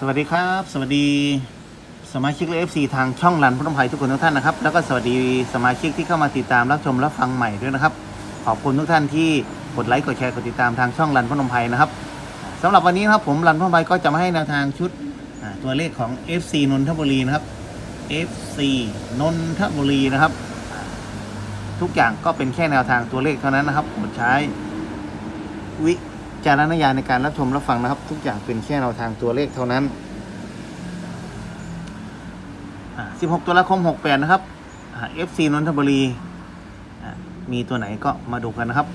สวัสดีครับ สวัสดีสมาชิกและเอฟซีทางช่องรันพนมไพรทุกคนทุกท่านนะครับ แล้วก็สวัสดีสมาชิกที่เข้ามาติดตามรับชมรับฟังใหม่ด้วยนะครับ ขอบคุณทุกท่านที่กดไลค์กดแชร์กดติดตามทางช่องรันพนมไพรนะครับสำหรับวันนี้นะครับผมรันพนมไพรก็จะมาให้แนวทางชุดตัวเลขของ FC นนทบุรีนะครับ FC นนทบุรีนะครับ ทุกอย่างก็เป็นแค่แนวทางตัวเลขเท่านั้นนะครับโปรดใช้วิ จารณญาณในการรับชมรับฟังนะครับ ทุกอย่างเป็นแค่แนวทางตัวเลขเท่านั้น 16 ตุลาคม 68 นะครับ FC นนทบุรี มีตัวไหนก็มาดูกันนะครับ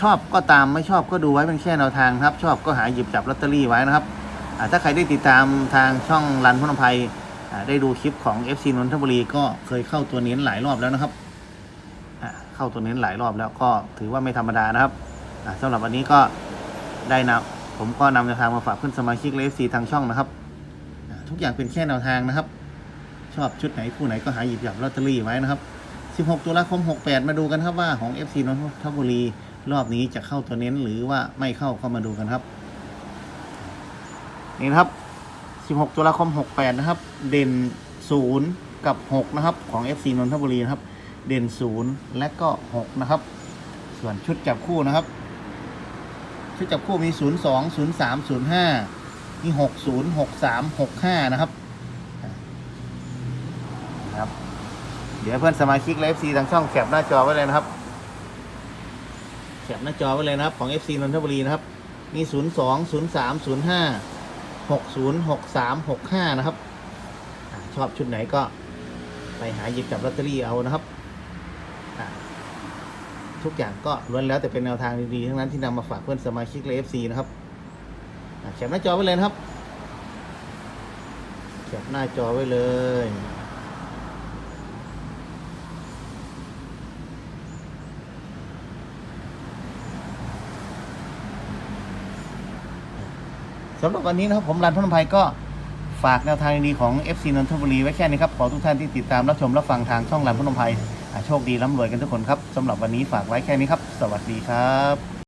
ชอบก็ตามไม่ชอบก็ดูไว้เป็นแค่แนวทางครับ ชอบก็หาหยิบจับลอตเตอรี่ไว้นะครับ ถ้าใครได้ติดตามทางช่องรันพนมไพรอ่าได้ดูคลิปของ FC นนทบุรีก็เคยเข้าตัวเน้นหลายรอบแล้วนะครับ เข้าตัวเน้นหลายรอบแล้วก็ถือว่าไม่ธรรมดานะครับอ่าสำหรับวันนี้ก็ ได้นำผมก็นำแนวทางมาฝากเพื่อนสมาชิกเลซีทางช่องนะครับ ทุกอย่างเป็นแค่แนวทางนะครับ ชอบชุดไหนคู่ไหนก็หาหยิบจับลอตเตอรี่ไว้นะครับ 16 ตุลาคม 68 มาดูกันครับว่าของ FC นนทบุรี รอบนี้จะเข้าตัวเน้นหรือว่าไม่เข้าก็มาดูกันครับ นี่นะครับ 16 ตุลาคม 68 นะครับ เด่น 0 กับ 6 นะครับ ของ FC นนทบุรีนะครับ เด่น 0 และก็ 6 นะครับ ส่วนชุดจับคู่นะครับ ชุดจับคู่มี 0 2 0 3 0 5 มี 6 0 6 3 6 5 นะครับนะครับ เดี๋ยวเพื่อนสมาชิกและ FC ทางช่องแคปหน้าจอไว้เลยนะครับ แคปหน้าจอไว้เลยนะครับของ FC นนทบุรีนะครับ มี 0 2 0 3 0 5 6 0 6 3 6 5 นะครับชอบชุดไหนก็ไปหาหยิบจับลอตเตอรี่เอานะครับ ทุกอย่างก็ล้วนแล้วแต่เป็นแนวทางดีๆทั้งนั้นที่นำมาฝากเพื่อนสมาชิกและ FC นะครับแคปหน้าจอไว้เลยนะครับแคปหน้าจอไว้เลยสำหรับวันนี้นะครับผมรันพนมไพรก็ ฝากแนวทางดีๆของ FC นนทบุรีไว้แค่นี้ครับ ขอทุกท่านที่ติดตามรับชมรับฟังทางช่องรันพนมไพรอะโชคดีร่ำรวยกันทุกคนครับสำหรับวันนี้ฝากไว้แค่นี้ครับ สวัสดีครับ